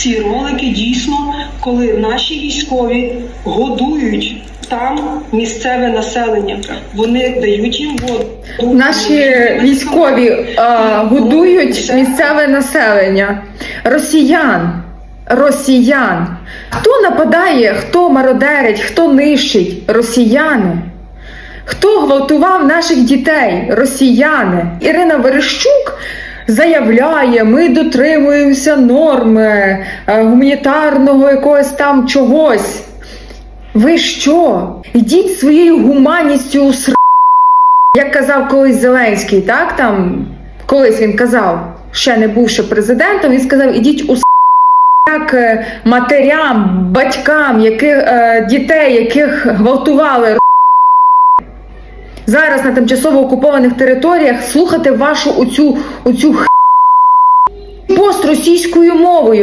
ці ролики дійсно, коли наші військові годують там місцеве населення. Вони дають їм воду. Наші військові е, годують місцеве населення, росіян. Росіян. Хто нападає, хто мародерить, хто нищить? Росіяни. Хто гвалтував наших дітей? Росіяни. Ірина Верещук заявляє, ми дотримуємося норми е, гуманітарного якогось там чогось. Ви що? Ідіть своєю гуманністю у ср... Як казав колись Зеленський, так там колись він казав, ще не бувши президентом, він сказав: ідіть у с***». як е, матерям, батькам, яких е, дітей, яких гвалтували. Зараз на тимчасово окупованих територіях слухати вашу оцю, оцю х... пост російською мовою.